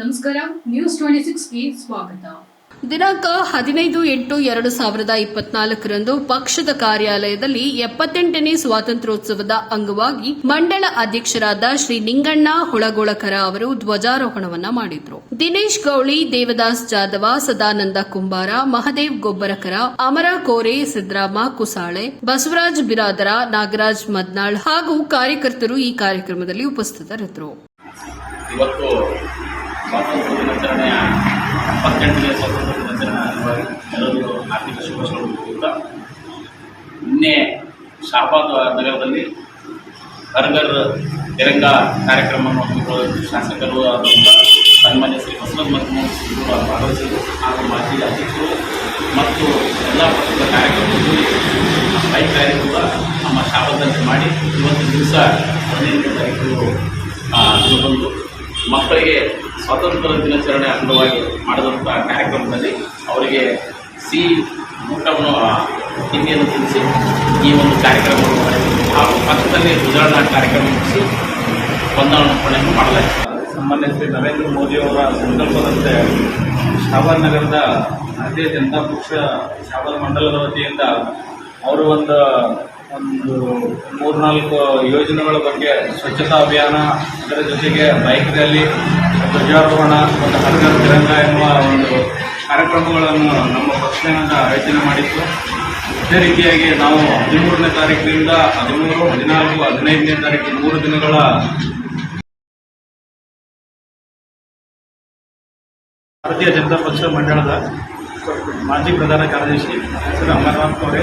ನಮಸ್ಕಾರ news twenty ಸಿಕ್ಸ್ಗೆ ಸ್ವಾಗತ. ದಿನಾಂಕ ಹದಿನೈದು ಎಂಟು ಎರಡು ಸಾವಿರದ ಇಪ್ಪತ್ನಾಲ್ಕರಂದು ಪಕ್ಷದ ಕಾರ್ಯಾಲಯದಲ್ಲಿ ಎಪ್ಪತ್ತೆಂಟನೇ ಸ್ವಾತಂತ್ರ್ಯೋತ್ಸವದ ಅಂಗವಾಗಿ ಮಂಡಳ ಅಧ್ಯಕ್ಷರಾದ ಶ್ರೀ ನಿಂಗಣ್ಣ ಹುಳಗೋಳಕರ ಅವರು ಧ್ವಜಾರೋಹಣವನ್ನ ಮಾಡಿದರು. ದಿನೇಶ್ ಗೌಳಿ ದೇವದಾಸ್ ಜಾಧವ ಸದಾನಂದ ಕುಂಬಾರ ಮಹದೇವ್ ಗೊಬ್ಬರಕರ ಅಮರ ಕೋರೆ ಸಿದ್ದರಾಮ ಕುಸಾಳೆ ಬಸವರಾಜ್ ಬಿರಾದರ ನಾಗರಾಜ್ ಮದ್ನಾಳ್ ಹಾಗೂ ಕಾರ್ಯಕರ್ತರು ಈ ಕಾರ್ಯಕ್ರಮದಲ್ಲಿ ಉಪಸ್ಥಿತರಿದ್ದರು. ಇವತ್ತು ಸ್ವಾತಂತ್ರ್ಯ ದಿನಾಚರಣೆಯ ಇಪ್ಪತ್ತೆಂಟನೇ ಸ್ವಾತಂತ್ರ್ಯ ದಿನಾಚರಣೆ ಅಂಗವಾಗಿ ಎಲ್ಲರಿಗೂ ಆರ್ಥಿಕ ಶುಭಾಶಯಗಳು ಕೂಡ ನಿನ್ನೆ ಶಾಬಾದ್ ನಗರದಲ್ಲಿ ಹರ್ಗರ್ ತಿರಂಗ ಕಾರ್ಯಕ್ರಮವನ್ನು ಹಮ್ಮಿಕೊಳ್ಳಲು ಶಾಸಕರು ಆದಂಥ ಸನ್ಮಾನ್ಯ ಶ್ರೀ ಬಸವರಾಜ ಮತ್ತು ಕೂಡ ಭಾಗವಹಿಸಿದರು. ಹಾಗೂ ಮಾಜಿ ಅಧ್ಯಕ್ಷರು ಮತ್ತು ಎಲ್ಲ ಪಕ್ಷದ ಕಾರ್ಯಕರ್ತರು ಬೈಕ್ ರ್ಯಾಲಿ ಕೂಡ ನಮ್ಮ ಶಾಪದಲ್ಲಿ ಮಾಡಿ ಇವತ್ತು ದಿವಸ ಹದಿನೈದು ತಾರೀಕು ಬಂದು ಮಕ್ಕಳಿಗೆ ಸ್ವಾತಂತ್ರ್ಯ ದಿನಾಚರಣೆ ಅಂಗವಾಗಿ ಮಾಡಿದಂಥ ಕಾರ್ಯಕ್ರಮದಲ್ಲಿ ಅವರಿಗೆ ಸಿಹಿ ಊಟವನ್ನು ತಿಂಡಿಯನ್ನು ತಿನ್ನಿಸಿ ಈ ಒಂದು ಕಾರ್ಯಕ್ರಮವನ್ನು ಹಾಗೂ ಪಕ್ಕದಲ್ಲಿ ಧ್ವಜಾರೋಹಣ ಕಾರ್ಯಕ್ರಮ ಮುಗಿಸಿ ವಂದನಾರ್ಪಣೆಯನ್ನು ಮಾಡಲಾಯಿತು. ಸನ್ಮಾನ್ಯ ಶ್ರೀ ನರೇಂದ್ರ ಮೋದಿಯವರ ಸಂಕಲ್ಪದಂತೆ ಶಾವರ್ ನಗರದ ಭಾರತೀಯ ಜನತಾ ಪಕ್ಷ ಶಾವರ್ ಮಂಡಲದ ವತಿಯಿಂದ ಅವರು ಒಂದು ಒಂದು ಮೂರ್ನಾಲ್ಕು ಯೋಜನೆಗಳ ಬಗ್ಗೆ ಸ್ವಚ್ಛತಾ ಅಭಿಯಾನ, ಅದರ ಜೊತೆಗೆ ಬೈಕ್ ರ್ಯಾಲಿ ಧ್ವಜಾರೋಹಣ ಮತ್ತು ಹರ್ಗರ್ ತಿರಂಗ ಎನ್ನುವ ಒಂದು ಕಾರ್ಯಕ್ರಮಗಳನ್ನು ನಮ್ಮ ಪಕ್ಷದಿಂದ ಆಯೋಜನೆ ಮಾಡಿತ್ತು. ಅದೇ ರೀತಿಯಾಗಿ ನಾವು ಹದಿಮೂರನೇ ತಾರೀಕಿನಿಂದ ಹದಿಮೂರು, ಹದಿನಾಲ್ಕು, ಹದಿನೈದನೇ ತಾರೀಕು ಮೂರು ದಿನಗಳ ಭಾರತೀಯ ಜನತಾ ಪಕ್ಷ ಮಂಡಳದ ಮಾಜಿ ಪ್ರಧಾನ ಕಾರ್ಯದರ್ಶಿ ಹೆಸರು ಅಮರನಾಥ್ ಅವರೇ.